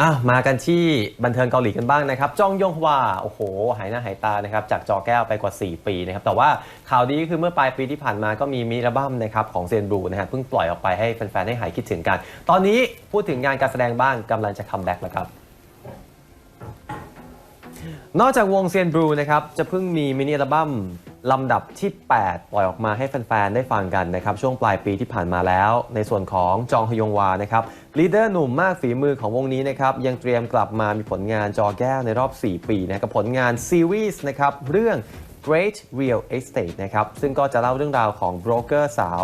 อะมากันที่บันเทิงเกาหลีกันบ้างนะครับจองยงฮวาโอ้โห หายหน้าหายตานะครับจากจอแก้วไปกว่า 4 ปีนะครับแต่ว่าข่าวดีก็คือเมื่อปลายปีที่ผ่านมาก็มีมิอัลบั้มนะครับของเซนบลูนะฮะเพิ่งปล่อยออกไปให้แฟนๆ ได้หายคิดถึงกัน ตอนนี้พูดถึงงานการแสดงบ้างกำลังจะคัมแบ็กแล้วครับนอกจากวงเซียนบลูนะครับจะเพิ่งมีมินิอัลบั้ม ลำดับที่ 8 ปล่อยออกมาให้แฟน ๆ ได้ฟังกันนะครับ ช่วงปลายปีที่ผ่านมาแล้ว ในส่วนของจองฮยงวานะครับลีดเดอร์หนุ่มมากฝีมือของวงนี้นะครับ ยังเตรียมกลับมามีผลงานจอแก้วในรอบ 4 ปีนะกับผลงานซีรีส์นะครับ เรื่อง Great Real Estate นะครับ ซึ่งก็จะเล่าเรื่องราวของโบรกเกอร์สาว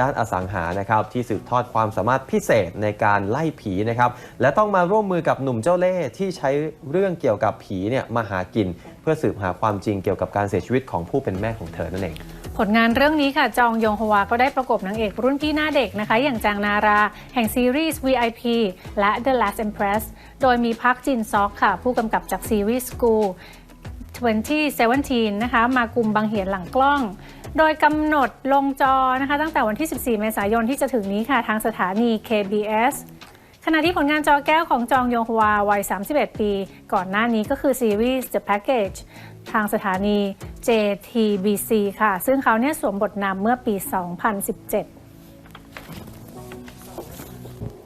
ด้านอสังหานะครับ ที่สืบทอดความสามารถพิเศษในการไล่ผีนะครับ และต้องมาร่วมมือกับหนุ่มเจ้าเล่ห์ที่ใช้เรื่องเกี่ยวกับผีเนี่ยมาหากิน เพื่อสืบหาความจริงเกี่ยวกับการเสียชีวิตของผู้เป็นแม่ของเธอนั่นเอง ผลงานเรื่องนี้ค่ะ จองยงฮวาก็ได้ประกบนางเอกรุ่นพี่หน้าเด็กนะคะ อย่างจางนารา แห่งซีรีส์ VIP และ The Last Empress โดยมีพักจินซอกค่ะ ผู้กำกับจากซีรีส์ School 2017 นะคะ มากุมบังเหียนหลังกล้อง โดยกำหนดลงจอนะคะ ตั้งแต่วันที่ 14 เมษายนที่จะถึงนี้ค่ะ ทางสถานี KBS ขณะที่ผลงานจอแก้วของจองยงฮวาวัย 31 ปี ก่อนหน้านี้ก็คือซีรีส์ The Package ทางสถานี JTBC ค่ะ ซึ่งเขาเนี่ยสวมบทนำเมื่อปี 2017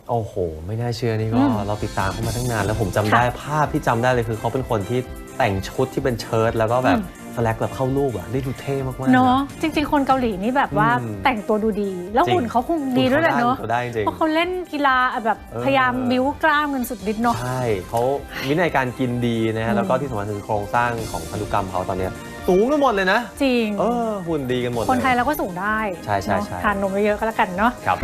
โอ้โห ไม่น่าเชื่อนี่ก็อืมเราติดตามเขามาตั้งนาน แล้วผมจำได้ภาพที่จำได้เลยคือเขาเป็นคนที่แต่งชุดที่เป็นเชิ้ตแล้วก็แบบ สแลกแบบเข้ารูปอะได้ดูเท่มากๆ เนาะนะจริง ๆ คนเกาหลีนี่แบบว่าอืมแต่งตัวดูดี แล้วจริงหุ่นเขาคงดีด้วยแหละเนาะหุ่นเขาได้จริงเพราะเขาเล่นกีฬาแบบเออ พยายามบิ้วกล้ามกันสุดฤทธิ์เนาะ ใช่เขาวินัยการกินดีนะอืฮะม แล้วก็ที่สำคัญคือโครงสร้างของพันธุกรรมเขาตอนเนี้ยสูงกันหมดเลยนะจริง เออหุ่นดีกันหมดเลยคนไทยเราก็สูงได้ใช่ใช่เนอะใช่ ทานนมเยอะๆก็แล้วกันเนาะ ครับ